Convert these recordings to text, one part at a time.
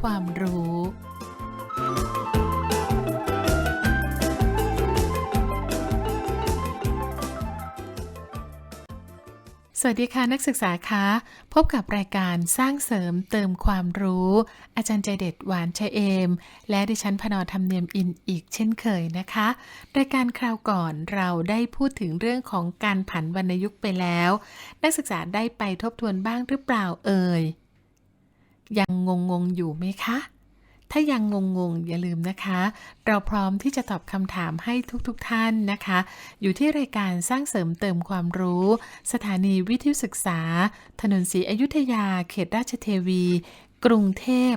ความรู้ สวัสดีค่ะนักศึกษาคะ พบกับรายการสร้างเสริมเติมความรู้ อาจารย์ใจเด็ดหวานชะเอม และดิฉันพนอธรรมเนียมอินอีกเช่นเคยนะคะ รายการคราวก่อนเราได้พูดถึงเรื่องของการผันวรรณยุกต์ไปแล้ว นักศึกษาได้ไปทบทวนบ้างหรือเปล่าเอ่ย ยังงงงอยู่ไหมคะ ถ้ายังงงงๆอย่าลืมนะคะ เราพร้อมที่จะตอบคำถามให้ทุกๆทท่านนะคะ อยู่ที่รายการสร้างเสริมเติมความรู้ สถานีวิทยุศึกษา ถนนศรีอยุธยา เขตราชเทวี กรุงเทพ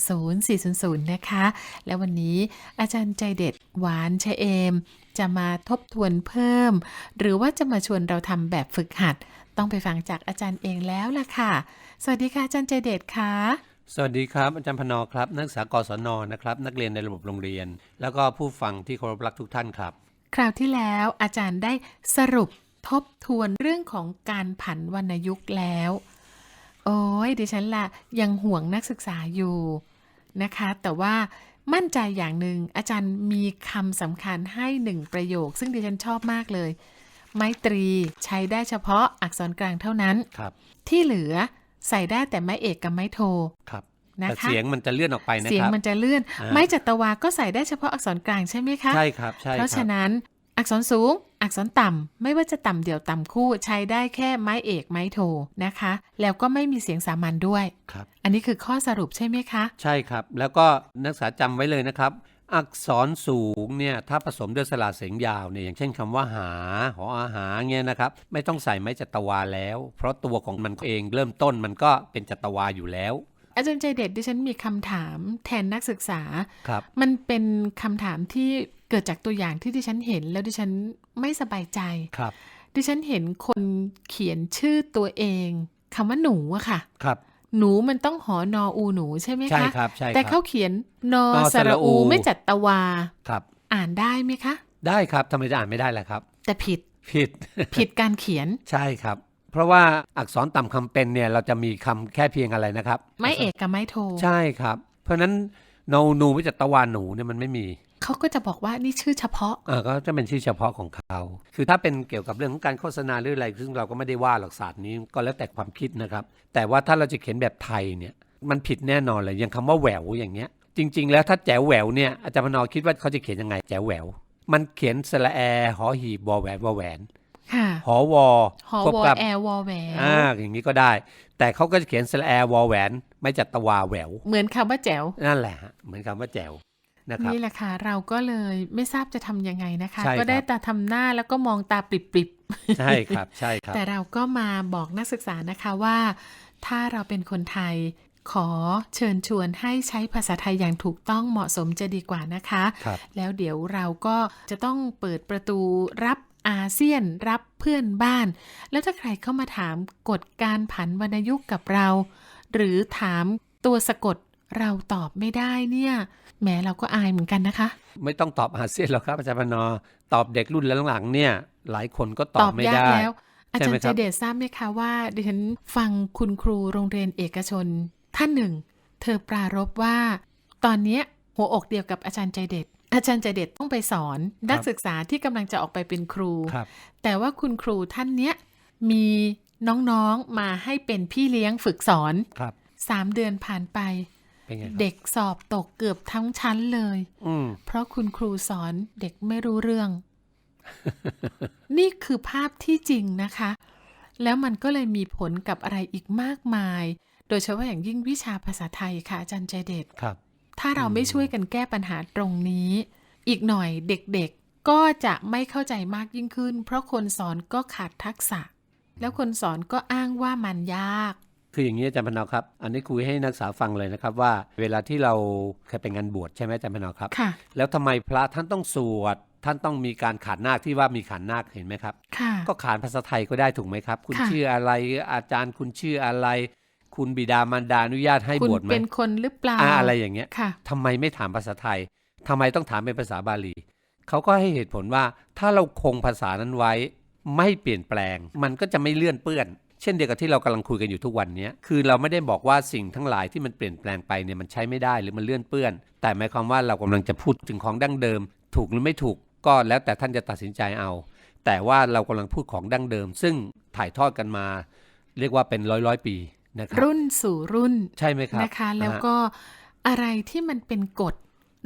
10400 นะคะ และวันนี้อาจารย์ใจเด็ดหวานชะเอม จะมาทบทวนเพิ่ม หรือว่าจะมาชวนเราทำแบบฝึกหัด ต้องไปฟังจากอาจารย์เองแล้วล่ะค่ะ สวัสดีค่ะอาจารย์ใจเด็ดค่ะสวัสดีครับ อาจารย์พนอครับ นักศึกษากศนนะครับ นักเรียนในระบบโรงเรียน แล้วก็ผู้ฟังที่เคารพรักทุกท่านครับ คราวที่แล้วอาจารย์ได้สรุปทบทวนเรื่องของการผันวรรณยุกต์แล้ว โอ้ยดิฉันละยังห่วงนักศึกษาอยู่นะคะ แต่ว่ามั่นใจอย่างหนึ่งอาจารย์มีคำสำคัญให้หนึ่งประโยค ซึ่งดิฉันชอบมากเลย ไมตรีใช้ได้เฉพาะอักษรกลางเท่านั้น ครับ ที่เหลือใส่ได้แต่ไม้เอกกับไม้โทครับนะแต่คะเสียงมันจะเลื่อนออกไปนะเสียงครับมันจะเลื่อนอ่าไม้จัตวาก็ใส่ได้เฉพาะอักษรกลางใช่ไหมคะ ใช่ครับ ใช่ เพราะครัฉะบนั้นอักษรสูง อักษรต่ำ ไม่ว่าจะต่ำเดี่ยวต่ำคู่ใช้ได้แค่ไม้เอกไม้โทนะคะ แล้วก็ไม่มีเสียงสามัญด้วย ครับ อันนี้คือข้อสรุปใช่ไหมคะ ใช่ครับ แล้วก็นักศึกษาจำไว้เลยนะครับอักษรสูงเนี่ยถ้าผสมด้วยสระเสียงยาวเนี่ยอย่างเช่นคำว่าหา หออาหารเงี้ยนะครับไม่ต้องใส่ไม้จัตวาแล้ว เพราะตัวของมันเองเริ่มต้นมันก็เป็นจัตวาอยู่แล้ว อาจารย์ใจเด็ดดิฉันมีคำถามแทนนักศึกษาครับมันเป็นคำถามที่เกิดจากตัวอย่างที่ดิฉันเห็นแล้วดิฉันไม่สบายใจครับดิฉันเห็นคนเขียนชื่อตัวเองคำว่าหนูอะค่ะครับ หนูมันต้องหอนออูหนูใช่ไหมคะ ใช่ครับใช่แต่ครัเขาบเขียนนอนอสระอูสระอูไม่จัดตวาครับ อ่านได้ไหมคะ ได้ครับทำไมจะอ่านไม่ได้ล่ะครับ แต่ผิดผิดผิดการเขียนใช่ครับ เพราะว่าอักษรต่ำคำเป็นเนี่ยเราจะมีคำแค่เพียงอะไรนะครับ ไม่เอกกับไม่โท ใช่ครับ เพราะฉะนั้นโนนูวิจตวานหนูเนี่ยมันไม่มี เขาก็จะบอกว่านี่ชื่อเฉพาะเออก็จะเป็นชื่อเฉพาะของเขา คือถ้าเป็นเกี่ยวกับเรื่องของการโฆษณาหรืออะไร ซึ่งเราก็ไม่ได้ว่าหลักศาสตร์นี้ก็แล้วแต่ความคิดนะครับ แต่ว่าถ้าเราจะเขียนแบบไทยเนี่ยมันผิดแน่นอนเลยอย่างคำว่าแหววอย่างเงี้ย จริง ๆ แล้วถ้าแจ๋วแหววเนี่ยอาจารย์พนอคิดว่าเขาจะเขียนยังไงแจ๋วแหวว มันเขียนสระแอหอหีบวอแหวนวอแหวนค่ะหอวอหอควบวอกับแอร์วอแหววอ่าอย่างนี้ก็ได้ แต่เขาก็จะเขียนสระแอวอแหวน ไม่จัดตวาแหวว เหมือนคำว่าแจ๋วนั่นแหละฮะเหมือนคำว่าแจ๋ว นะครับนี่แหละค่ะเราก็เลยไม่ทราบจะทำยังไงนะคะใช่ครับก็ได้แต่ทำหน้าแล้วก็มองตาปริบๆ ใช่ครับใช่ครับ แต่เราก็มาบอกนักศึกษานะคะว่า ถ้าเราเป็นคนไทยขอเชิญชวนให้ใช้ภาษาไทยอย่างถูกต้องเหมาะสมจะดีกว่านะคะครับแล้วเดี๋ยวเราก็จะต้องเปิดประตูรับอาเซียนรับเพื่อนบ้าน แล้วถ้าใครเข้ามาถามกฎการผันวรรณยุกต์กับเรา หรือถามตัวสะกด เราตอบไม่ได้เนี่ยแหมเราก็อายเหมือนกันนะคะ ไม่ต้องตอบอาเซียนหรอกครับอาจารย์พนอตอบเด็กรุ่นหลังๆเนี่ย หลายคนก็ตอบไม่ยากได้แล้ว อาใช่จารไหมย์คเจรับเดชทราบไหมคะว่าดิฉันฟังคุณครูโรงเรียนเอกชน ท่านหนึ่ง เธอปรารบว่า ตอนเนี้ยหัวอกเดียวกับอาจารย์ใจเด็ดอาจารย์ใจเด็ดต้องไปสอนนักศึกษาที่กำลังจะออกไปเป็นครูครับแต่ว่าคุณครูท่านเนี้ยมีน้องๆมาให้เป็นพี่เลี้ยงฝึกสอนครับสามเดือนผ่านไป เป็นไงครับเด็กสอบตกเกือบทั้งชั้นเลยอืมเพราะคุณครูสอนเด็กไม่รู้เรื่อง นี่คือภาพที่จริงนะคะ แล้วมันก็เลยมีผลกับอะไรอีกมากมาย โดยเฉพาะอย่างยิ่งวิชาภาษาไทยค่ะอาจารย์ใจเด็ดครับ ถ้าเราไม่ช่วยกันแก้ปัญหาตรงนี้ อีกหน่อยเด็กๆก็จะไม่เข้าใจมากยิ่งขึ้น เพราะคนสอนก็ขาดทักษะ แล้วคนสอนก็อ้างว่ามันยาก คืออย่างนี้อาจารย์พนอครับ อันนี้คุยให้นักศึกษาฟังเลยนะครับว่า เวลาที่เราเคยไปงานบวชใช่ไหมอาจารย์พนอครับ ค่ะ แล้วทำไมพระท่านต้องสวด ท่านต้องมีการขานนาคที่ว่ามีขานนาคเห็นไหมครับ ค่ะ ก็ขานภาษาไทยก็ได้ถูกไหมครับ คุณค่ะ ชื่ออะไรอาจารย์คุณชื่ออะไร คุณบิดามารดาอนุญาตให้คุณบวชไหมเป็นคนหรือเปล่าอ่าอะไรอย่างเงี้ย ค่ะ ทำไมไม่ถามภาษาไทย ทำไมต้องถามเป็นภาษาบาลี เขาก็ให้เหตุผลว่าถ้าเราคงภาษานั้นไว้ ไม่เปลี่ยนแปลง มันก็จะไม่เลื่อนเปื้อน เช่นเดียวกับที่เรากำลังคุยกันอยู่ทุกวันเนี้ยคือเราไม่ได้บอกว่าสิ่งทั้งหลายที่มันเปลี่ยนแปลงไปเนี่ยมันใช้ไม่ได้หรือมันเลื่อนเปื้อน แต่หมายความว่าเรากำลังจะพูดถึงของดั้งเดิม ถูกหรือไม่ถูกก็แล้วแต่ท่านจะตัดสินใจเอา แต่ว่าเรากำลังพูดของดั้งเดิม ซึ่งถ่ายทอดกันมา เรียกว่าเป็นร้อยร้อยๆปีนะครับรุ่นสู่รุ่นใช่ไหมครับนะคะแล้วอ่าฮะก็อะไรที่มันเป็นกฎ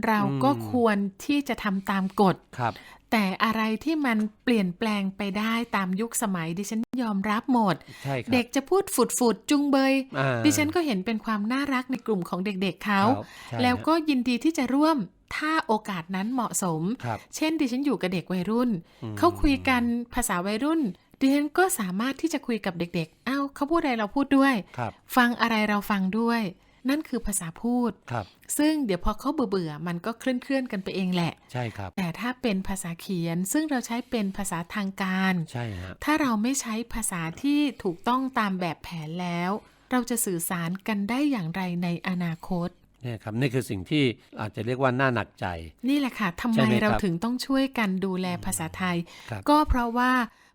เราก็อืมควรที่จะทำตามกฎครับ แต่อะไรที่มันเปลี่ยนแปลงไปได้ตามยุคสมัยดิฉันยอมรับหมดใช่ครับเด็กจะพูดฝุดฝุดๆจุงเบยอ่าดิฉันก็เห็นเป็นความน่ารักในกลุ่มของเด็กๆเขาครับใช่แล้วฮะก็ยินดีที่จะร่วมถ้าโอกาสนั้นเหมาะสมครับเช่น ดิฉันอยู่กับเด็กวัยรุ่นอืมเขาคุยกันภาษาวัยรุ่น ดิฉันก็สามารถที่จะคุยกับเด็กๆอ้าวเขาพูดอะไรเราพูดด้วยครับฟังอะไรเราฟังด้วย นั่นคือภาษาพูด ครับ ซึ่งเดี๋ยวพอเขาเบื่อๆมันก็เคลื่อนๆกันไปเองแหละ ใช่ครับ แต่ถ้าเป็นภาษาเขียนซึ่งเราใช้เป็นภาษาทางการ ใช่ฮะถ้าเราไม่ใช้ภาษาที่ถูกต้องตามแบบแผนแล้ว เราจะสื่อสารกันได้อย่างไรในอนาคตเนี่ยครับนี่คือสิ่งที่อาจจะเรียกว่าน่าหนักใจ นี่แหละค่ะทำใช่ไมไหมครับเราถึงต้องช่วยกันดูแลภาษาไทยครับก็เพราะว่า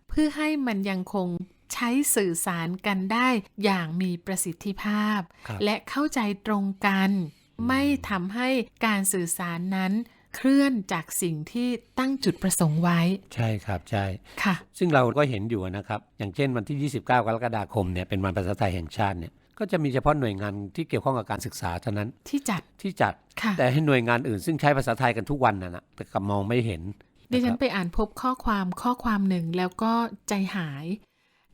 เพื่อให้มันยังคง ใช้สื่อสารกันได้อย่างมีประสิทธิภาพครับและเข้าใจตรงกัน ไม่ทำให้การสื่อสารนั้นเคลื่อนจากสิ่งที่ตั้งจุดประสงค์ไว้ ใช่ครับใช่ค่ะ ซึ่งเราก็เห็นอยู่นะครับ อย่างเช่นวันที่ 29 กรกฎาคมเนี่ยเป็นวันภาษาไทยแห่งชาติเนี่ยก็จะมีเฉพาะหน่วยงานที่เกี่ยวข้องกับการศึกษาเท่านั้นที่จัดที่จัดค่ะแต่ให้หน่วยงานอื่นซึ่งใช้ภาษาไทยกันทุกวันน่ะนะแต่กลับมองไม่เห็นดิฉัะนครับไปอ่านพบข้อความข้อความหนึ่งแล้วก็ใจหาย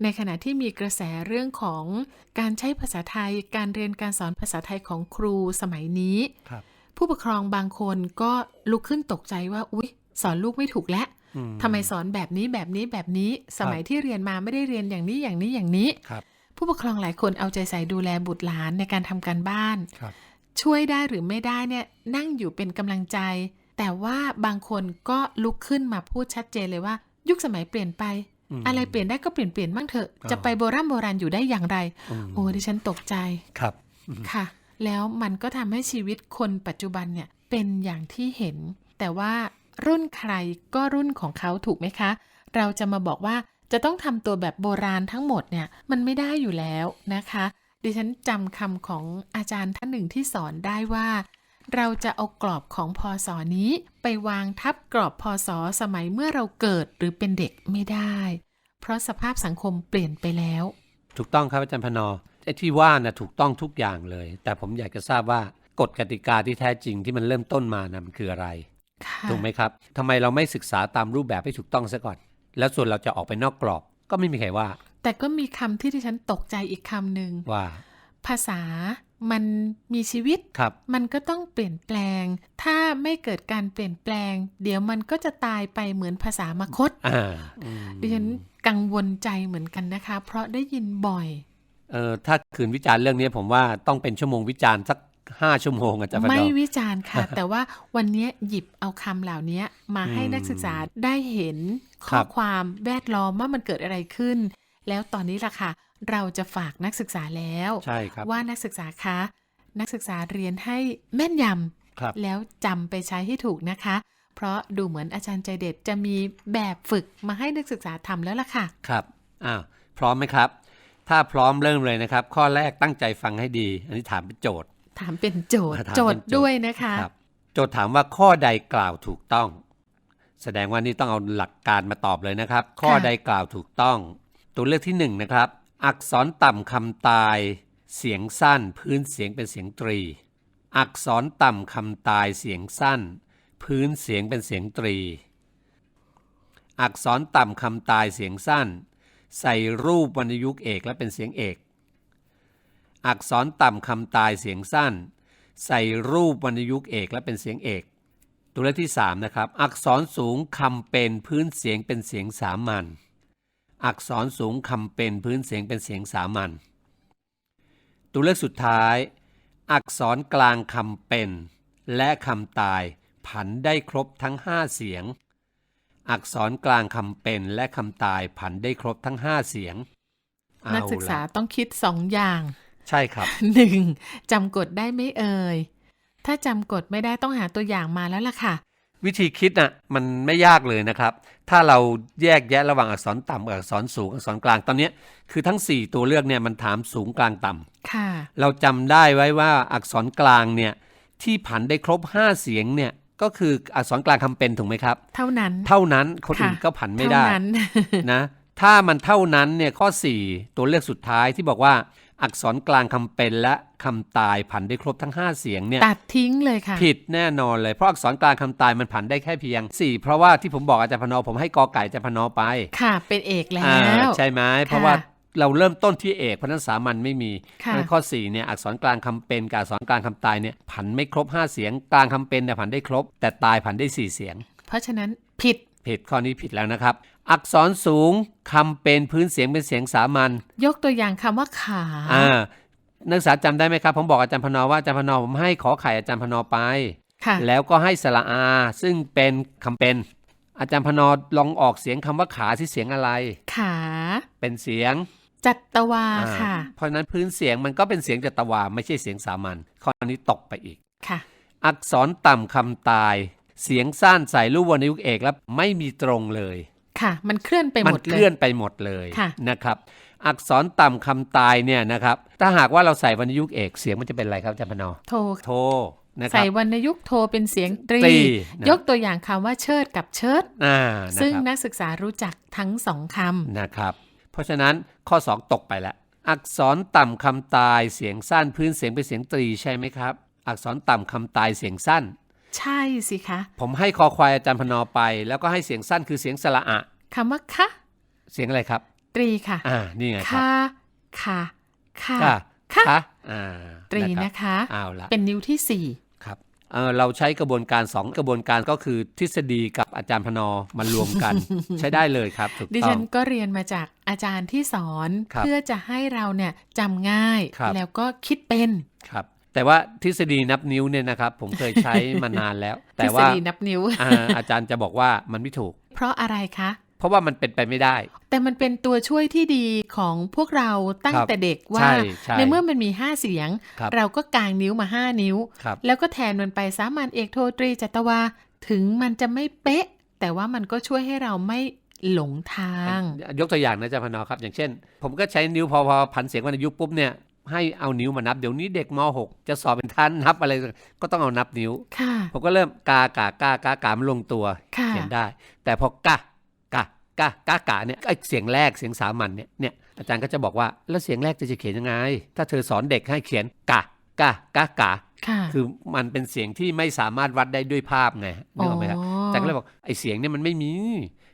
ในขณะที่มีกระแสเรื่องของการใช้ภาษาไทย การเรียนการสอนภาษาไทยของครูสมัยนี้ครับผู้ปกครองบางคนก็ลุกขึ้นตกใจว่า อุ๊ย สอนลูกไม่ถูกแล้วอืมทำไมสอนแบบนี้แบบนี้แบบนี้ สมัยที่เรียนมาไม่ได้เรียนอย่างนี้อย่างนี้อย่างนี้ครับผู้ปกครองหลายคนเอาใจใส่ดูแลบุตรหลานในการทำการบ้านครับช่วยได้หรือไม่ได้เนี่ยนั่งอยู่เป็นกำลังใจ แต่ว่าบางคนก็ลุกขึ้นมาพูดชัดเจนเลยว่า ยุคสมัยเปลี่ยนไปม อะไรเปลี่ยนได้ก็เปลี่ยนเปลี่ยนบ้างเถอะอ่าจะไปโบราณโบราณอยู่ได้อย่างไรมโอ้ดิฉันตกใจครับค่ะ แล้วมันก็ทำให้ชีวิตคนปัจจุบันเนี่ยเป็นอย่างที่เห็น แต่ว่ารุ่นใครก็รุ่นของเขาถูกไหมคะ เราจะมาบอกว่าจะต้องทำตัวแบบโบราณทั้งหมดเนี่ยมันไม่ได้อยู่แล้วนะคะ ดิฉันจำคำของอาจารย์ท่านหนึ่งที่สอนได้ว่า เราจะเอากรอบของพศนี้ไปวางทับกรอบพศสมัยเมื่อเราเกิดหรือเป็นเด็กไม่ได้ เพราะสภาพสังคมเปลี่ยนไปแล้ว ถูกต้องครับอาจารย์พนอไอ้ที่ว่านะถูกต้องทุกอย่างเลย แต่ผมอยากจะทราบว่ากฎกติกาที่แท้จริงที่มันเริ่มต้นมานะมันคืออะไรค่ะถูกไหมครับทำไมเราไม่ศึกษาตามรูปแบบให้ถูกต้องซะก่อน แล้วส่วนเราจะออกไปนอกกรอบ ก็ไม่มีใครว่า แต่ก็มีคำที่ที่ฉันตกใจอีกคำหนึ่งว่า ภาษา มันมีชีวิตครับมันก็ต้องเปลี่ยนแปลง ถ้าไม่เกิดการเปลี่ยนแปลง เดี๋ยวมันก็จะตายไปเหมือนภาษามคตอ่าอืมดิฉันกังวลใจเหมือนกันนะคะ เพราะได้ยินบ่อยเออถ้าคืนวิจารณ์เรื่องนี้ผมว่าต้องเป็นชั่วโมงวิจารณ์สักห้าชั่วโมงอาจารย์พนไม่อวิจารณ์ค่ะ แต่ว่าวันนี้หยิบเอาคำเหล่านี้มาให้อืมนักศึกษาได้เห็นครัข้อบความแวดล้อมว่ามันเกิดอะไรขึ้น แล้วตอนนี้ล่ะค่ะ เราจะฝากนักศึกษาแล้วใช่ครับว่านักศึกษาคะ นักศึกษาเรียนให้แม่นยครับำแล้วจำไปใช้ให้ถูกนะคะ เพราะดูเหมือนอาจารย์ใจเด็ดจะมีแบบฝึกมาให้นักศึกษาทำแล้วล่ะค่ะ ครับอ้าวพร้อมไหมครับ ถ้าพร้อมเริ่มเลยนะครับ ข้อแรกตั้งใจฟังให้ดี อันนี้ถามเป็นโจทย์ ถามเป็นโจทย์ถามเป็นโจโจททย์ย์ด้วยนะคะครับโจทย์ถามว่าข้อใดกล่าวถูกต้อง แสดงว่านี่ต้องเอาหลักการมาตอบเลยนะครับ ข้อใดกล่าวถูกต้อง ตัวเลือกที่หนึ่งนะครับ อักษรต่ำคำตาย เสียงสั้นพื้นเสียงเป็นเสียงตรี อักษรต่ำคำตายเสียงสั้น พื้นเสียงเป็นเสียงตรี อักษรต่ำคำตายเสียงสั้น ใส่รูปวรรณยุกต์เอกและเป็นเสียงเอก อักษรต่ำคำตายเสียงสั้น ใส่รูปวรรณยุกต์เอกและเป็นเสียงเอก ตัวเลขที่3นะครับอักษรสูงคำเป็นพื้นเสียงเป็นเสียงสามัญ อักษรสูงคำเป็นพื้นเสียงเป็นเสียงสามัญตัวเลขสุดท้าย อักษรกลางคำเป็น และคำตาย ผันได้ครบทั้ง 5 เสียง อักษรกลางคำเป็นและคำตายผันได้ครบทั้ง 5 เสียงเอนักศึกษาล่ะต้องคิดสองอย่าง ใช่ครับหนึ่งจำกฎได้ไหมเอ่ยถ้าจำกฎไม่ได้ต้องหาตัวอย่างมาแล้วล่ะค่ะ วิธีคิดน่ะมันไม่ยากเลยนะครับ ถ้าเราแยกแยะระหว่างอักษรต่ำกับอักษรสูงอักษรกลางตอนเนี้ยคือทั้ง 4 ตัวเลือกเนี่ยมันถามสูงกลางต่ำค่ะเราจำได้ไว้ว่าอักษรกลางเนี่ยที่ผันได้ครบ 5 เสียงเนี่ยก็คืออักษรกลางคำเป็นถูกไหมครับ เท่านั้น เท่านั้นคนอื่นค่ะก็ผันไม่ได้เท่านั้นนะถ้ามันเท่านั้นเนี่ยข้อ 4 ตัวเลือกสุดท้ายที่บอกว่า อักษรกลางคำเป็นและคำตายผันได้ครบทั้ง 5 เสียงเนี่ยตัดทิ้งเลยค่ะ ผิดแน่นอนเลยเพราะอักษรกลางคำตายมันผันได้แค่เพียง 4 เพราะว่าที่ผมบอกอาจารย์พนอผมให้กอไก่อาจารย์พนอไป ค่ะ เป็นเอกแล้อ่าวใช่ไหมเพราะว่าเราเริ่มต้นที่เอกเพราะฉะนั้นสามัญไม่มีค่ะเพราะฉะนั้นข้อ4เนี่ยอักษรกลางคำเป็นกับอักษรกลางคำตายเนี่ยผันไม่ครบ 5 เสียง กลางคำเป็นเนี่ยผันได้ครบ แต่ตายผันได้ 4 เสียง เพราะฉะนั้นผิดผิดข้อนี้ผิดแล้วนะครับ อักษรสูงคำเป็นพื้นเสียงเป็นเสียงสามัญยกตัวอย่างคำว่าขาอ่านักศึกษาจำได้ไหมครับ ผมบอกอาจารย์พนอว่าอาจารย์พนอผมให้ขอไข่อาจารย์พนอไปค่ะแล้วก็ให้สระอา ซึ่งเป็นคำเป็น อาจารย์พนอลองออกเสียงคำว่าขาที่เสียงอะไร ขา เป็นเสียง จัตวาอ่าค่ะ เพราะฉะนั้นพื้นเสียงมันก็เป็นเสียงจัตวาไม่ใช่เสียงสามัญข้อนี้ตกไปอีกค่ะ อักษรต่ำคำตาย เสียงสั้นใส่รูปวรรณยุกต์เอกแล้วไม่มีตรงเลย ค่ะ มันเคลื่อนไปมัหมดเคเลลื่อยนไปหมดเลยค่ะนะครับอักษรต่ำคำตายเนี่ยนะครับถ้าหากว่าเราใส่วรรณยุกต์เอกเสียงมันจะเป็นอะไรครับอาจารย์พนอโทรโทนะครัใส่บวรรณยุกต์โทรเป็นเสียงตรีตรีนะยกตัวอย่างคำว่าเชิดกับเชิดอ่านะซึ่งครับนักศึกษารู้จักทั้งสองคนะครับ เพราะฉะนั้นข้อ 2 ตกไปแล้วอักษรต่ำคำตายเสียงสั้นพื้นเสียงเป็นเสียงตรีใช่ไหมครับ อักษรต่ำคำตายเสียงสั้นำ ใช่สิคะ ผมให้คอควายอาจารย์พนอไป แล้วก็ให้เสียงสั้นคือเสียงสระอะคำว่าคะเสียงอะไรครับ ตรีค่ะ อ่า นี่ไงครับ ค่ะ ค่ะ ค่ะ ค่ะค่ะค่ะอ่าตรีนะนะคะครับเอาละเป็นนิ้วที่สี่ครับเอ่อเราใช้กระบวนการ 2 กระบวนการก็คือทฤษฎีกับอาจารย์พนอมารวมกัน ใช้ได้เลยครับถูกดิต้อฉังนก็เรียนมาจากอาจารย์ที่สอนครับเพื่อจะให้เราเนี่ยจำง่ายครับแล้วก็คิดเป็นครับ แต่ว่าทฤษฎีนับนิ้วเนี่ยนะครับ ผมเคยใช้มานานแล้วทแต่ฤษว่าฎีนับนิ้วอ่าอาจารย์จะบอกว่ามันไม่ถูก เพราะอะไรคะเพราะว่ามันเป็นไปไม่ได้ แต่มันเป็นตัวช่วยที่ดีของพวกเราตั้งครับแต่เด็กว่าใช่ใช่ในเมื่อมันมี 5 เสียงครับเราก็กางนิ้วมา 5 นิ้วครับแล้วก็แทนมันไปสามัญเอกโทตรีจัตวา ถึงมันจะไม่เป๊ะ แต่ว่ามันก็ช่วยให้เราไม่หลงทาง ยกตัวอย่างนะอาจารย์พนอครับ อย่างเช่น ผมก็ใช้นิ้วพอพอพันเสียงวรรณยุกต์ปุ๊บเนี่ย ให้เอานิ้วมานับ เดี๋ยวนี้เด็กม .6 จะสอบเป็นท่านนับอะไรก็ต้องเอานับนิ้วค่ะผมก็เริ่มกากากากากามันลงตัวค่ะเขียนได้ แต่พอกากากากากาเนี่ยไอเสียงแรกเสียงสามัญเนี่ยเนี่ยอาจารย์ก็จะบอกว่าแล้วเสียงแรกจะจะเขียนยังไง ถ้าเธอสอนเด็กให้เขียนกากากากาค่ะคือมันเป็นเสียงที่ไม่สามารถวัดได้ด้วยภาพไงนึกออกไหมครับอาจารย์ก็เลยบอกไอเสียงเนี่ยมันไม่มี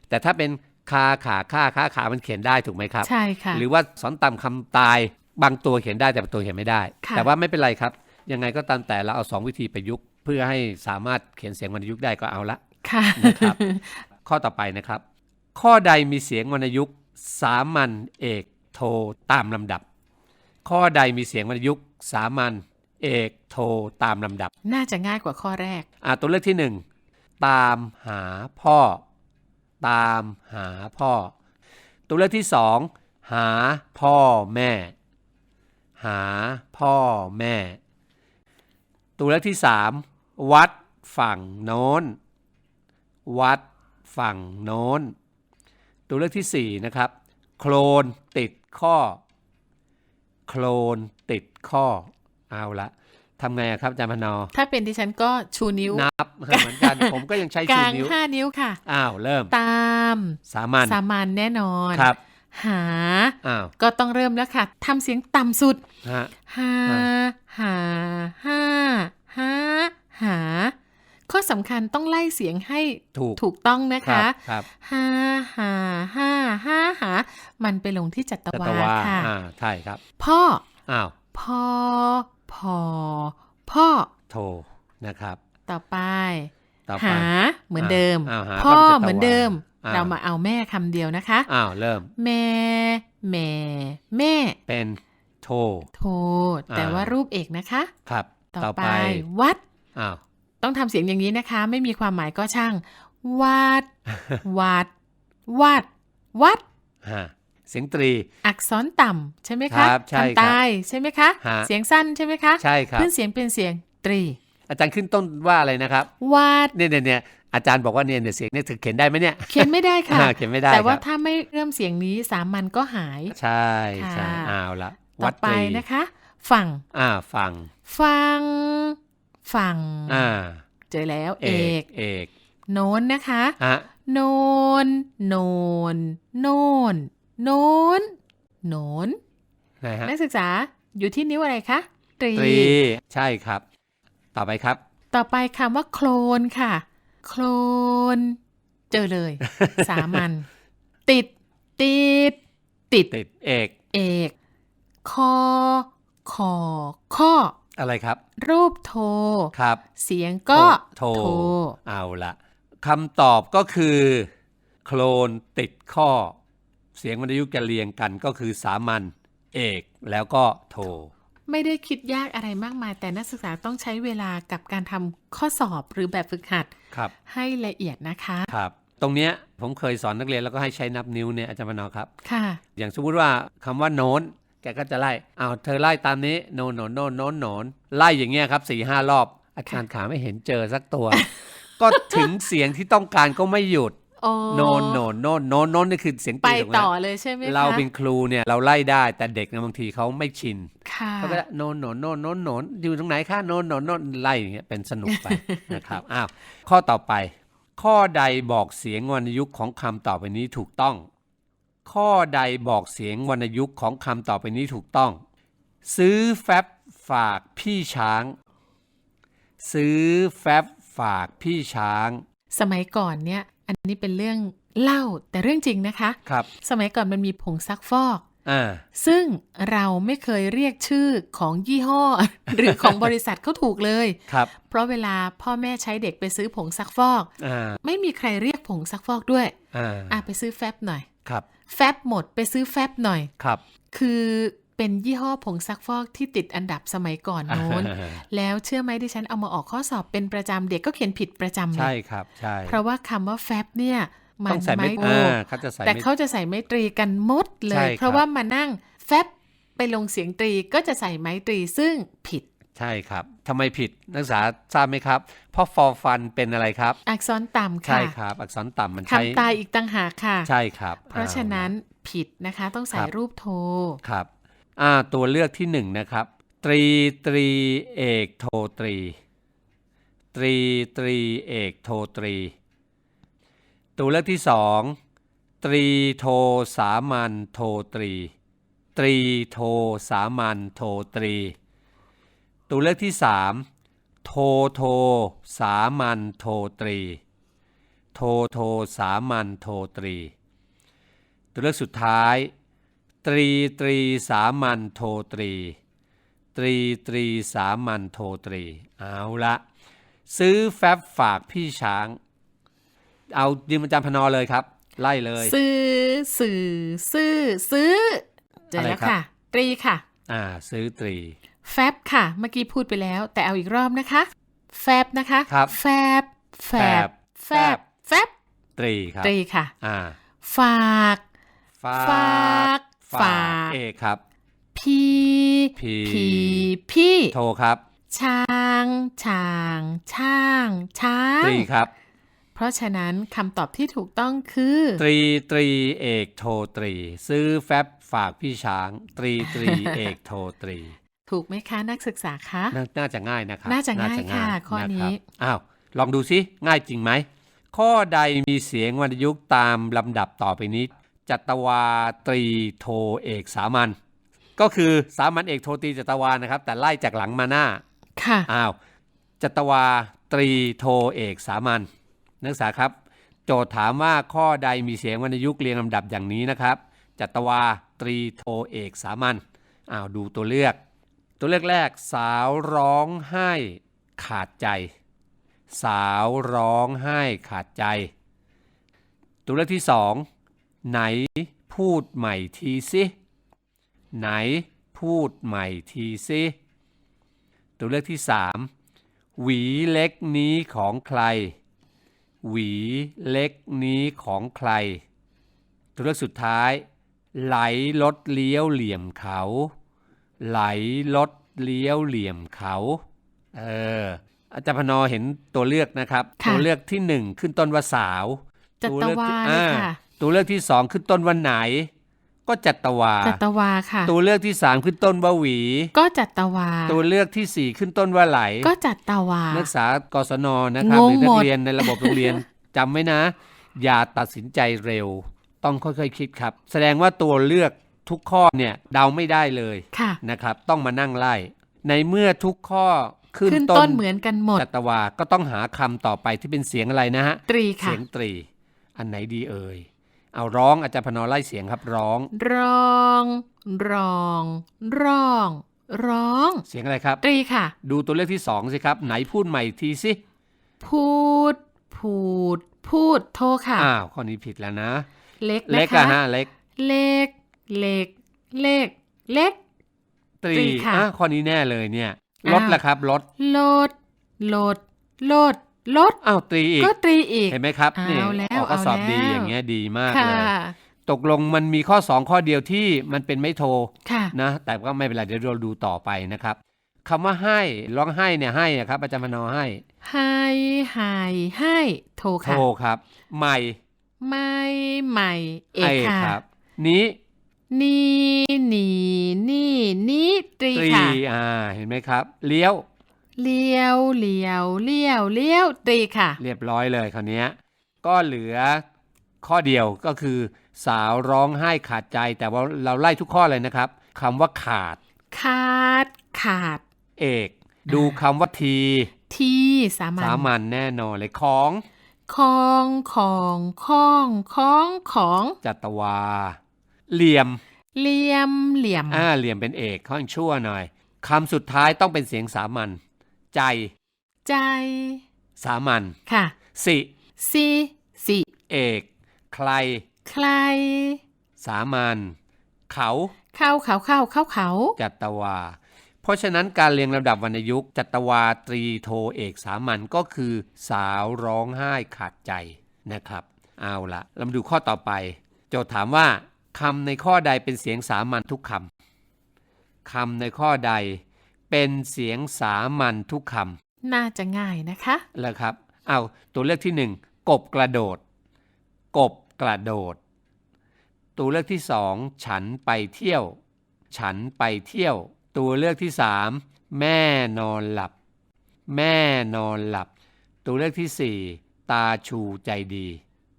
แต่ถ้าเป็นคาขาค่าค่าขามันเขียนได้ถูกไหมครับ ใช่ค่ะ หรือว่าสอนต่ำคำตาย บางตัวเขียนได้แต่บางตัวเขียนไม่ได้ค่ะแต่ว่าไม่เป็นไรครับ ยังไงก็ตามแต่เราเอาสองวิธีประยุกต์เพื่อให้สามารถเขียนเสียงวรรณยุกต์ได้ก็เอาละค่ะนะครับ ข้อต่อไปนะครับ ข้อใดมีเสียงวรรณยุกต์สามัญเอกโทตามลำดับ ข้อใดมีเสียงวรรณยุกต์สามัญเอกโทตามลำดับ น่าจะง่ายกว่าข้อแรกอ่าตัวเลือกที่หนึ่งตามหาพ่อ ตามหาพ่อ ตัวเลือกที่สองหาพ่อแม่ หาพ่อแม่ ตัวเลือกที่สามวัดฝั่งโน้น วัดฝั่งโน้น ตัวเลือกที่สี่นะครับ โคลนติดข้อ โคลนติดข้อ เอาละทำไงอะครับอาจารย์พนอ ถ้าเป็นดิฉันก็ชูนิ้ว นับเหมือนกัน ผมก็ยังใช้กชูลางนิ้วห้านิ้วค่ะ อ้าว เริ่ม ตาม สามัญ สามัญแน่นอน ครับ หาอ้าวก็ต้องเริ่มแล้วค่ะทำเสียงต่ำสุดฮะหาหาห้าหาหา ข้อสำคัญต้องไล่เสียงให้ถูกถูกต้องนะครัคะบครับหาหาห้าห้าหา มันไปลงที่จัตจัวาตวาค่ะอ่าใช่ครับ พ่ออ้าวพ่อพ่อพ่อโทนะครับ ต่อไปต่อไปหาเหมือนเดิมอ้าวหาพ่อก็เป็นจัตวาเหมือนเดิมอ้าว เรามาเอาแม่คำเดียวนะคะ อ้าว เริ่ม แม่ แม่ แม่ เป็นโท โท แต่อ่าว่ารูปเอกนะคะ ครับ ต่อต่อไปไป วัด อ้าว ต้องทำเสียงอย่างนี้นะคะ ไม่มีความหมายก็ช่าง วัด วัด วัด วัดฮะเสียงตรี อักษรต่ำใช่ไหมครัคะบใช่ครับคำตายใช่ไหมคะฮะเสียงสั้นใช่ไหมคะ ใช่ครับพื้นเสียงเป็นเสียงตรี อาจารย์ขึ้นต้นว่าอะไรนะครับ วัด เนี่ยเนี่ยเนี่ย อาจารย์บอกว่าเนี่ยเนี่ยเสียงเนี่ยเธอเขียนได้ไหมเนี่ย เขียนไม่ได้ค่ะอ่าเขียนไม่ได้แต่ว่าครับถ้าไม่เริ่มเสียงนี้สามัญก็หาย ใช่ใช่ค่ะเอาละต่วัอดไปตรีนะคะฝั่งอ่าฟัง ฟังฝั่งอ่าเจอแล้ว เอเอกกเอกโน้นนะคะฮะโนนโนนโนนโนนโนนไหนฮะนักศึกษาอยู่ที่นิ้วอะไรคะตรีตรี ใช่ครับ ต่อไปครับ ต่อไปคำว่าโคลนค่ะ โคลน เจอเลย สามัญติด ติด ติด ติดเอก เอก คอขอข้อ อะไรครับ รูปโทครับ เสียงก็โทโท เอาละคำตอบก็คือ โคลนติดข้อ เสียงวรรณยุกต์จะเรียงกันก็คือสามัญเอกแล้วก็โท ไม่ได้คิดยากอะไรมากมาย แต่นักศึกษาต้องใช้เวลากับการทำข้อสอบหรือแบบฝึกหัด ครับ ให้ละเอียดนะคะครับ ตรงเนี้ยผมเคยสอนนักเรียนแล้วก็ให้ใช้นับนิ้วเนี่ยอาจารย์มนอครับ ค่ะ อย่างสมมุติว่าคำว่าโน้น แกก็จะไล่อ้าวเธอไล่ตามนี้โนนโนนโนนโนนโนนไล่อย่างเงี้ยครับสี่ห้ารอบ อาจารย์ขาไม่เห็นเจอสักตัว ก็ถึงเสียงที่ต้องการก็ไม่หยุด โอ้โนนโนนโนนโนนโนนนี่คือเสียงไปตีถูกหมต่อเลยใช่ไหมคะเราเป็นครูเนี่ยเราไล่ได้แต่เด็กนะบางทีเขาไม่ชินค่ะเขาก็จะโนนโนนโนนโนนโนนอยู่ตรงไหนคะโนนโนนโนนไล่อย่างเงี้ยเป็นสนุกไปนะครับอ้าวข้อต่อไป ข้อใดบอกเสียงวรรณยุกต์ของคำต่อไปนี้ถูกต้อง ข้อใดบอกเสียงวรรณยุกต์ของคำต่อไปนี้ถูกต้อง ซื้อแฟบฝากพี่ช้าง ซื้อแฟบฝากพี่ช้าง สมัยก่อนเนี่ยอั นนี้เป็นเรื่องเล่าแต่เรื่องจริงนะคะครับสมัยก่อนมันมีผงซักฟอกอ่าซึ่งเราไม่เคยเรียกชื่อของยี่ห้อ หรือของบริษัทเขาถูกเลยครับ เพราะเวลาพ่อแม่ใช้เด็กไปซื้อผงซักฟอกอ่าไม่มีใครเรียกผงซักฟอกด้วยอ่าอะไปซื้อแฟบหน่อยครับ แฟบหมดไปซื้อแฟบหน่อยครับ คือ เป็นยี่ห้อผงซักฟอกที่ติดอันดับสมัยก่อนโน้น แล้วเชื่อไหมดิฉันเอามาออกข้อสอบเป็นประจำเด็กก็เขียนผิดประจำเลใช่ยครับใช่เพราะว่าคำว่าแฟบเนี่ยมัต้องใส่ไม่โทอ่าเขาจะใส่แต่ไม่เขาจะใส่ไม้ตรีกันหมดเลใช่ยครับเพราะว่ามานั่งแฟบไปลงเสียงตรีก็จะใส่ไม้ตรีซึ่งผิดใช่ครับทำไมผิดนักศึกษาทราบไหมครับ เพราะฟอฟันเป็นอะไรครับ อักษรต่ำใช่ค่ะครับ อักษรต่ำมันใช้คำตายอีกต่างหากค่ะ ใช่ครับ เพราะฉะนั้นผิดนะคะ ต้องใส่ครับรูปโทครับ อ่าตัวเลือกที่หนึ่งนะครับ ตรีตรีเอกโทตรี ตรีตรีเอกโทตรี ตัวเลือกที่สองตรีโทสามัญโทตรี ตรีโทสามัญโทตรี ตัวเลือกที่สามโทโทสามัญโทตรี โทโทสามัญโทตรี ตัวเลือกสุดท้าย ตรีตรีสามัญโทตรี ตรีตรีสามัญโทตรี เอาละซื้อแฟบฝากพี่ช้าง เอายืมอาจารย์พนอเลยครับ ไล่เลย ซื้อสื่อซื้อซื้อเจออะไรแล้วครับค่ะ ตรีค่ะ อ่า ซื้อตรี แฟบค่ะ เมื่อกี้พูดไปแล้ว แต่เอาอีกรอบนะคะ แฟบนะคะครับแฟบแฟบแฟบแฟบตรีครับตรีค่ะ อ่า ฝาก ฝาฝาก ฝาฝากเอกครับ พี่พี่พี่พี่โทครับ ช้างช้างช่างช้างตรีครับ เพราะฉะนั้นคำตอบที่ถูกต้องคือ ตรีตรีเอกโทตรี ซื้อแฟบฝากพี่ช้าง ตรีตรีเอกโทตรี ถูกไหมคะนักศึกษาคะนาน่าจะง่ายนะครับ น่าจะง่ายค่ะข้อนี้ะครับอ้าวลองดูซิง่ายจริงไหมข้อใดมีเสียงวรรณยุกต์ตามลำดับต่อไปนี้ จัตวาตรีโทเอกสามัญก็คือสามัญเอกโทตรีจัตวานะครับ แต่ไล่จากหลังมาหน้าค่ะอ้าวจัตวาตรีโทเอกสามัญนักศึกษาครับ โจทย์ถามว่าข้อใดมีเสียงวรรณยุกต์เรียงลำดับอย่างนี้นะครับ จัตวาตรีโทเอกสามัญอ้าวดูตัวเลือก ตัวเลือกแรกสาวร้องไห้ขาดใจ สาวร้องไห้ขาดใจ ตัวเลือกที่สอง ไหนพูดใหม่ทีสิไหนพูดใหม่ทีสิตัวเลือกที่สามหวีเล็กนี้ของใคร หวีเล็กนี้ของใคร ตัวเลือกสุดท้าย ไหลรถเลี้ยวเหลี่ยมเขา ไหลรถเลี้ยวเหลี่ยมเขาเอออาจารย์พนอเห็นตัวเลือกนะครับค่ะตัวเลือกที่หนึ่งขึ้นต้นว่าสาว จัตวาที่เลยอ่าค่ะ ตัวเลือกที่สองขึ้นต้นว่าไหน ก็จัตวา จัตวาค่ะ ตัวเลือกที่สามขึ้นต้นว่าหวี ก็จัตวา ตัวเลือกที่สี่ขึ้นต้นว่าไหล ก็จัตวา นักศึกษากศนนะครับงหงรือนัหมกดเรียนในระบบโรงเรียนจำไว้นะ อย่าตัดสินใจเร็ว ต้องค่อยๆคิดครับ แสดงว่าตัวเลือกทุกข้อเนี่ยเดาไม่ได้เลยค่ะนะครับ ต้องมานั่งไล่ ในเมื่อทุกข้อขึ้นขึ้นต้ต้นนเหมือนกันหมดจัตวา ก็ต้องหาคำต่อไปที่เป็นเสียงอะไรนะฮะตรีค่ะเสียงตรี อันไหนดีเอ่ย เอาร้องอาจารย์พนอไล่เสียงครับร้อง ร้อง ร้อง ร้อง ร้อง เสียงอะไรครับ ตรีค่ะ ดูตัวเลือกที่สองสิครับ ไหนพูดใหม่อีกทีสิ พูด พูด พูดโทค่ะ อ้าวข้อนี้ผิดแล้วนะ เล็กเล็กนะคะอะฮะเล็ก เล็ก เล็ก เล็ก เล็ก ตรีตรีค่ะ อะข้อนี้แน่เลยเนี่ยอ้าวลดละครับลด ลด ลด ลด ลดอ้าวตรีอีกก็ตรีอีกเห็นไหมครับเอานี่แล้วออกข้อสอบเอาแล้วดีอย่างเงี้ยดีมากค่ะเลยตกลงมันมีข้อ 2 ข้อเดียวที่มันเป็นไม่โทรค่ะนะแต่ก็ไม่เป็นไรเดี๋ยวเราดูต่อไปนะครับคำว่าให้ร้องให้เนี่ยให้อะครับอาจารย์มโนให้ให้ให้ให้โทโทค่ะรครับ ใหม่ ไม่ใหม่เอให้กค่ะครับนี้นี่นี่นี่นี่ตรีตรีค่ะอ่าเห็นไหมครับ เลี้ยว เลี้ยวเลี้ยวเลี้ยวเลี้ยวตรีค่ะ เรียบร้อยเลยคราวเนี้ยก็เหลือข้อเดียวก็คือ สาวร้องไห้ขาดใจแต่ว่าเราไล่ทุกข้อเลยนะครับคำว่าขาด ขาด ขาด เอก ดูคำว่าที ที่สามัญสามัญแน่นอนเลยของของของของของของจัตวา เหลี่ยม เหลี่ยมเหลี่ยมอ่าเหลี่ยมเป็นเอกข้อชั่วหน่อยคำสุดท้ายต้องเป็นเสียงสามัญ ใจ ใจ สามัญค่ะ สิสิสิเอก ใคร ใคร สามัญเขาเข้าเขาเข้าเข้าเขาจัตวา เพราะฉะนั้นการเรียงลำดับวรรณยุกต์จัตวาตรีโทเอกสามัญก็คือ สาวร้องไห้ขาดใจนะครับ เอาละเรามาดูข้อต่อไป โจทย์ถามว่าคำในข้อใดเป็นเสียงสามัญทุกคำคำในข้อใด เป็นเสียงสามัญทุกคน่าจะง่ายนะคะำแล้วครับเอาตัวเลือกที่หนึ่งกบกระโดด กบกระโดด ตัวเลือกที่สองฉันไปเที่ยว ฉันไปเที่ยว ตัวเลือกที่สามแม่นอนหลับ แม่นอนหลับ ตัวเลือกที่สี่ตาชูใจดี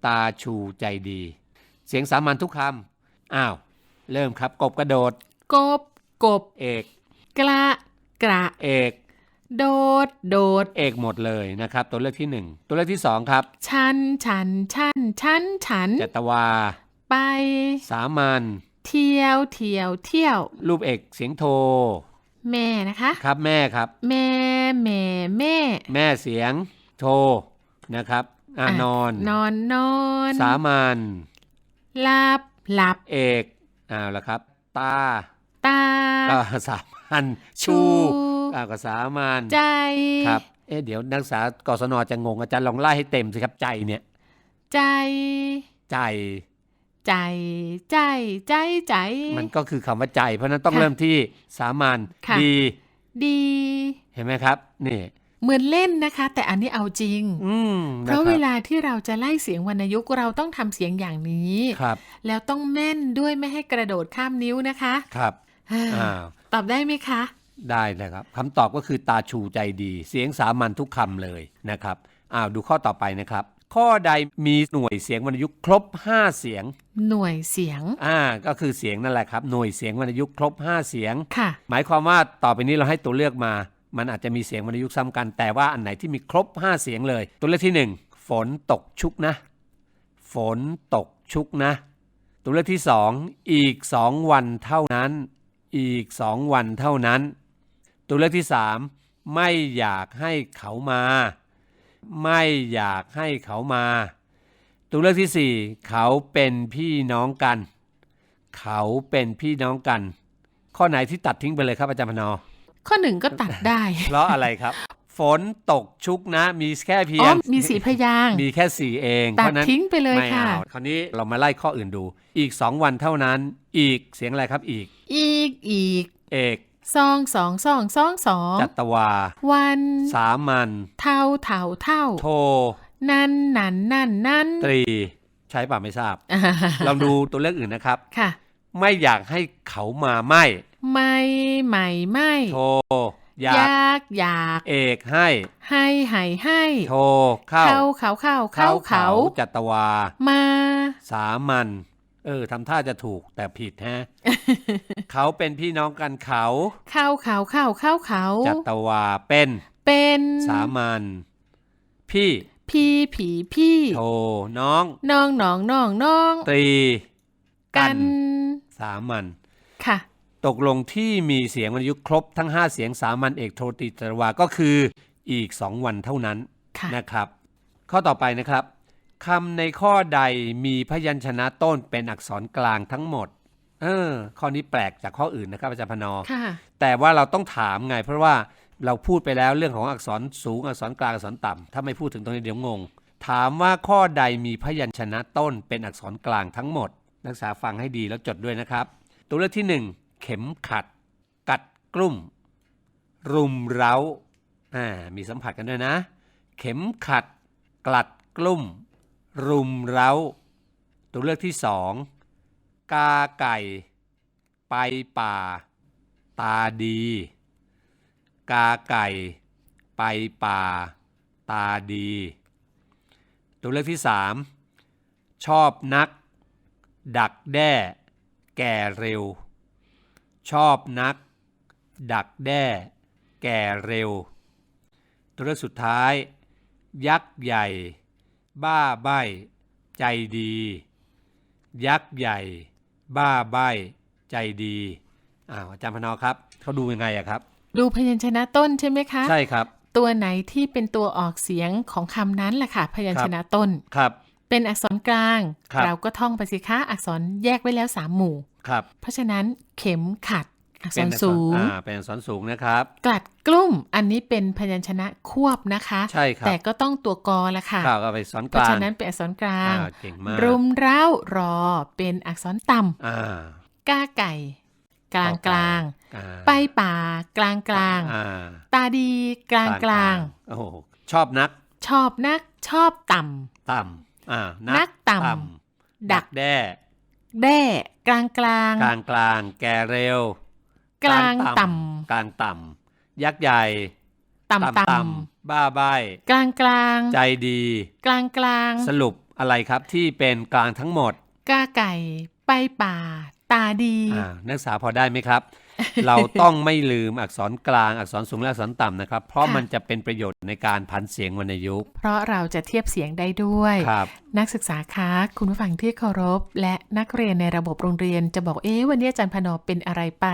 ตาชูใจดี เสียงสามัญทุกคำอ้าว เริ่มครับกบกระโดด กบ กบ เอก กระ กระเอก โดด โดด เอกหมดเลยนะครับ ตัวเลือกที่หนึ่งตัวเลือกที่สองครับ ชัน ฉัน ชันฉัน ฉันจตวา ไป สามัญ เที่ยว เที่ยว เที่ยว รูปเอกเสียงโท แม่นะคะ ครับแม่ครับ แม่ แม่ แม่ แม่เสียงโทนะครับอะอะนอน นอนนอน สามัญหลับหลับ เอกอ้าวแล้วครับ ตา ตา ก็สา มัญชูชูอ้าวก็สามัญใจครับเอ๊ะเดี๋ยวนักศึกษากศนจะงงอาจารย์ลองไล่ให้เต็มสิครับใจเนี่ย ใจ ใจ ใจใจใจใจ มันก็คือคำว่าใจ เพราะฉะนั้นต้องค่ะเริ่มที่สามัญค่ะดี ดี เห็นไหมครับ นี่เหมือนเล่นนะคะ แต่อันนี้เอาจริงอืมเพนราะคบเวลาที่เราจะไล่เสียงวรรณยุกต์เราต้องทำเสียงอย่างนี้ครับแล้วต้องแม่นด้วยไม่ให้กระโดดข้ามนิ้วนะคะ ครับอ่าอ้าว ตอบได้ไหมคะ ได้เลยครับคำตอบก็คือตาชูใจดี เสียงสามัญทุกคำเลยนะครับอ้าวดูข้อต่อไปนะครับ ข้อใดมีหน่วยเสียงวรรณยุกต์ครบ 5 เสียง หน่วยเสียง อ่าก็คือเสียงนั่นแหละครับ หน่วยเสียงวรรณยุกต์ครบ 5 เสียง ค่ะ หมายความว่าต่อไปนี้เราให้ตัวเลือกมา มันอาจจะมีเสียงวรรณยุกต์ซ้ำกัน แต่ว่าอันไหนที่มีครบ 5 เสียงเลย ตัวเลือกที่ 1 ฝนตกชุกนะ ฝนตกชุกนะ ตัวเลือกที่ 2 อีก 2 วันเท่านั้น อีก2วันเท่านั้น ตัวเลือกที่3ไม่อยากให้เขามา ไม่อยากให้เขามา ตัวเลือกที่4เขาเป็นพี่น้องกัน เขาเป็นพี่น้องกัน ข้อไหนที่ตัดทิ้งไปเลยครับอาจารย์พนอ ข้อหนึ่งก็ตัดได้ เพราะอะไรครับ ฝนตกชุกนะ มีแค่เพีอ๋ยองมีสีพยางค์มีแค่สี่เองตัเพดราะนั้นทิ้งไปเลยไม่ค่ะเอาคราวนี้เรามาไล่ข้ออื่นดู อีก2วันเท่านั้น อีกเสียงอะไรครับอีก อีกอีก เอกซองสองซองซองสองจัตวา วัน สามัญเท่าเท่าเท่า โท นั่นนั่นนั่นนั่นตรี ใช้ป่ะไม่ทราบอ่าลองดูตัวเลือกอื่นนะครับค่ะ ไม่อยากให้เขามาไม่ ไม่ไม่ไม่โท อยากยาก อยาก เอกให้ ให้ให้ให้โทเข้า เข้าเขาเข้าเข้าเขาจัตวา มา สามัญเออทำท่าจะถูกแต่ผิดฮะ เขาเป็นพี่น้องกันเขา เข้าเขาเข้าเข้าเขาจัตวาเป็น เป็น สามัญพี่ พี่ผีพี่โทน้อง น้องน้องน้องน้องตรี กัน สามัญค่ะ ตกลงที่มีเสียงวรรณยุกต์ครบทั้ง 5 เสียงสามัญเอกโทติตรวาก็คืออีก 2 วันเท่านั้นค่ะนะครับ ข้อต่อไปนะครับคำในข้อใดมีพยัญชนะต้นเป็นอักษรกลางทั้งหมด เออ ข้อนี้แปลกจากข้ออื่นนะครับอาจารย์พนอค่ะแต่ว่าเราต้องถามไง เพราะว่าเราพูดไปแล้วเรื่องของอักษรสูงอักษรกลางอักษรต่ำถ้าไม่พูดถึงตรงนี้เดี๋ยวงง ถามว่าข้อใดมีพยัญชนะต้นเป็นอักษรกลางทั้งหมด นักศึกษาฟังให้ดีแล้วจดด้วยนะครับ ตัวเลือกที่หนึ่ง เข็มขัด กัดกลุ่ม รุมเร้าอ่ามีสัมผัสกันด้วยนะ เข็มขัด กลัดกลุ่ม รุมเร้า ตัวเลือกที่สองกาไก่ ไปป่า ตาดี กาไก่ ไปป่า ตาดี ตัวเลือกที่สามชอบนัก ดักแด้ แก่เร็ว ชอบนัก ดักแด้ แก่เร็ว ตัวเลือกสุดท้าย ยักษ์ใหญ่ บ้าใบใจดี ยักษ์ใหญ่ บ้าใบใจดีอ้าวอาจารย์พนอครับเขาดูยังไงอะครับ ดูพยัญชนะต้นใช่ไหมคะ ใช่ครับ ตัวไหนที่เป็นตัวออกเสียงของคำนั้นแหละค่ะ พยัญชนะต้นครับ เป็นอักษรกลางครับเราก็ท่องไปสิคะอักษรแยกไว้แล้วสามหมู่ ครับ เพราะฉะนั้นเข็มขัดอักษเป็นรอักษรสูงอ่าเป็นอักษรสูงนะครับ กลัดกลุ่มอันนี้เป็นพยัญชนะควบนะคะ ใช่ครับ แต่ก็ต้องตัวกอละค่ะข้าวก็ไปสอนเพกลาราะงฉะนั้นเป็นอักษรกลางอ่าเก่งมากรุมเร้ารอเป็นอักษรต่อ่าำก้าไก่ กลางกลางอ่าไปป่ากลางกลางอ่าตาดีกลางกลางโอ้โหชอบนัก ชอบนัก ชอบต่ต่ำอ่านักต่ำำดักแด้ำ แด้กลางกลางกลางกลางแก่เร็ว กลางต่กลางต่ำยักษ์ใหญ่ำต่ำต่บ้าใบำกลางกลางใจดี กลางกลางสรุปอะไรครับที่เป็นกลางทั้งหมด ก้าไก่ ไปป่า ตาดีอ่านักศึกษาพอได้ไหมครับ เราต้องไม่ลืมอักษรกลางอักษรสูงและอักษรต่ำนะครับ เพราะค่ะมันจะเป็นประโยชน์ในการพันเสียงวรรณยุกต์เพราะเราจะเทียบเสียงได้ด้วย ครับ นักศึกษาคะคุณผู้ฟังที่เคารพ และนักเรียนในระบบโรงเรียนจะบอกเอ๊ะวันนี้อาจารย์พนอเป็นอะไรไป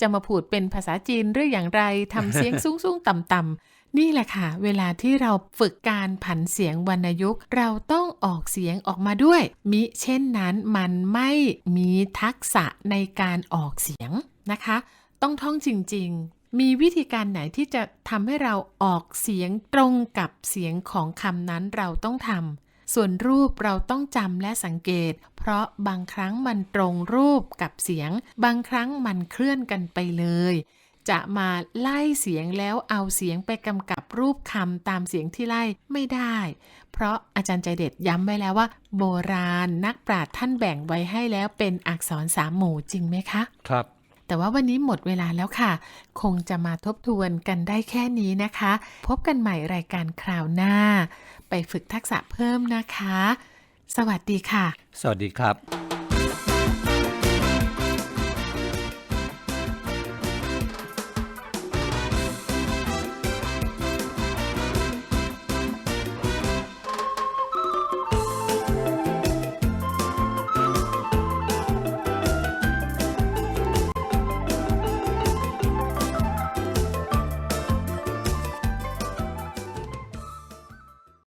จะมาพูดเป็นภาษาจีนหรืออย่างไรทำเสียงสูงสูงต่ำต่ำๆนี่แหละค่ะ เวลาที่เราฝึกการผันเสียงวรรณยุกต์ เราต้องออกเสียงออกมาด้วย มิเช่นนั้นมันไม่มีทักษะในการออกเสียง นะคะ ต้องท่องจริง ๆ มีวิธีการไหนที่จะทำให้เราออกเสียงตรงกับเสียงของคำนั้นเราต้องทำส่วนรูปเราต้องจำและสังเกต เพราะบางครั้งมันตรงรูปกับเสียง บางครั้งมันเคลื่อนกันไปเลย จะมาไล่เสียงแล้วเอาเสียงไปกำกับรูปคำตามเสียงที่ไล่ไม่ได้ เพราะอาจารย์ใจเด็ดย้ำไว้แล้วว่า โบราณนักปราชญ์ท่านแบ่งไว้ให้แล้วเป็นอักษรสามหมู่จริงไหมคะ ครับ แต่ว่าวันนี้หมดเวลาแล้วค่ะ คงจะมาทบทวนกันได้แค่นี้นะคะ พบกันใหม่รายการคราวหน้า ไปฝึกทักษะเพิ่มนะคะ สวัสดีค่ะ สวัสดีครับ